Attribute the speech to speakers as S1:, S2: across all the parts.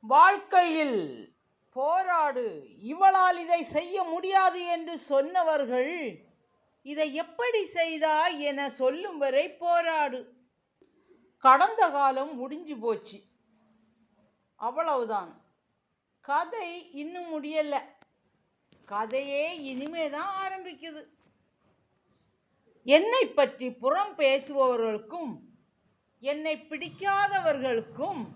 S1: வாழ்க்கையில் போராடு. இவளால் இதை செய்ய முடியாது என்று சொன்னவர்கள் இதை எப்படி செய்தாய் என சொல்லும் வரை போராடு. கடந்த காலம் முடிஞ்சு போச்சு. அவ்வளவுதான். கதை இன்னும் முடியலை. கதையே இனிமே தான் ஆரம்பிக்குது. என்னை பற்றி புறம் பேசுபவர்களுக்கும் என்னை பிடிக்காதவர்களுக்கும்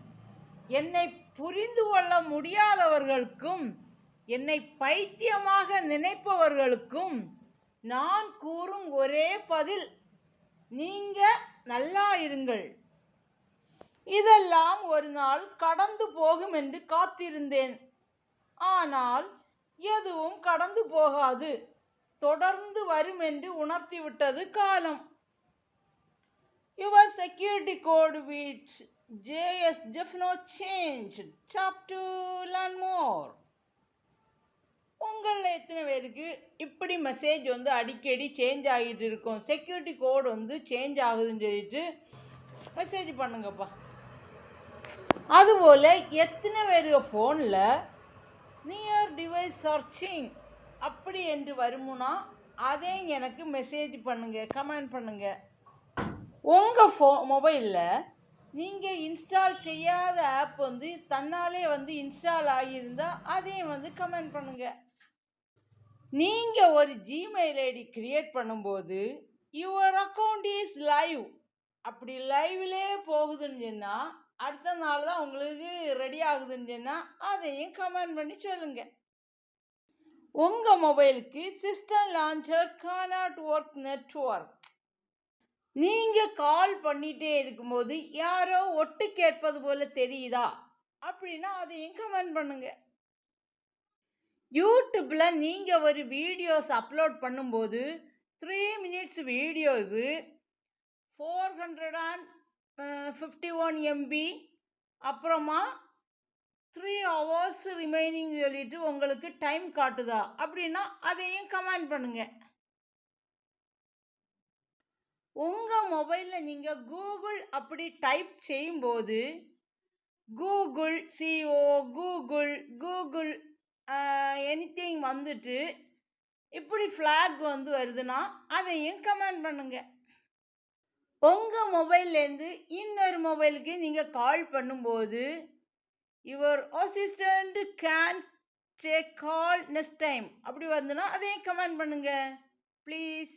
S1: என்னை புரிந்து கொள்ள முடியாதவர்களுக்கும் என்னை பைத்தியமாக நினைப்பவர்களுக்கும் நான் கூறும் ஒரே பதில் நீங்க நல்லா இருங்கள். இதெல்லாம் ஒரு நாள் கடந்து போகும் என்று காத்திருந்தேன். ஆனால் எதுவும் கடந்து போகாது தொடர்ந்து வரும் என்று உணர்த்திவிட்டது காலம். Your security code JS JS ஜெஃப்னோ change tap to learn more உங்களில் எத்தனை பேருக்கு இப்படி மெசேஜ் வந்து அடிக்கடி சேஞ்ச் ஆகிட்டு இருக்கும்? செக்யூரிட்டி கோட் வந்து சேஞ்ச் ஆகுதுன்னு சொல்லிட்டு மெசேஜ் பண்ணுங்கப்பா. அதுபோல் எத்தனை பேருக்கு ஃபோனில் நியர் டிவைஸ் சர்ச்சிங் அப்படி என்று வருமுன்னா அதையும் எனக்கு மெசேஜ் பண்ணுங்கள் கமெண்ட் பண்ணுங்கள் உங்கள் ஃபோ மொபைலில் நீங்கள் இன்ஸ்டால் செய்யாத ஆப் வந்து தன்னாலே வந்து இன்ஸ்டால் ஆகியிருந்தால் அதையும் வந்து கமெண்ட் பண்ணுங்கள் நீங்கள் ஒரு ஜிமெயில் ஐடி க்ரியேட் பண்ணும்போது யுவர் அக்கௌண்ட் இஸ் லைவ் அப்படி லைவ்லே போகுதுன்னு சொன்னால் அடுத்த நாள் தான் உங்களுக்கு ரெடி ஆகுதுன்னு சொன்னால் அதையும் கமெண்ட் பண்ணி சொல்லுங்கள் உங்கள் மொபைலுக்கு system launcher cannot work network நீங்கள் கால் பண்ணிகிட்டே இருக்கும்போது யாரோ ஒட்டு கேட்பது போல் தெரியுதா? அப்படின்னா அதையும் கமெண்ட் பண்ணுங்கள் யூடியூப்பில் நீங்கள் ஒரு வீடியோஸ் அப்லோட் பண்ணும்போது த்ரீ மினிட்ஸ் வீடியோவுக்கு four hundred and fifty one MB அப்புறமா த்ரீ ஹவர்ஸ் ரிமைனிங் சொல்லிட்டு உங்களுக்கு டைம் காட்டுதா? அப்படின்னா அதையும் கமெண்ட் பண்ணுங்கள் உங்கள் மொபைலில் நீங்கள் கூகுள் அப்படி டைப் செய்யும்போது கூகுள் சிஓ கூகுள் கூகுள் எனிதிங் வந்துட்டு இப்படி ஃப்ளாக் வந்து வருதுன்னா அதையும் கமெண்ட் பண்ணுங்கள் உங்கள் மொபைல்லேருந்து இன்னொரு மொபைலுக்கு நீங்கள் கால் பண்ணும்போது your assistant can take call next time அப்படி வந்துன்னா அதையும் கமெண்ட் பண்ணுங்கள் ப்ளீஸ்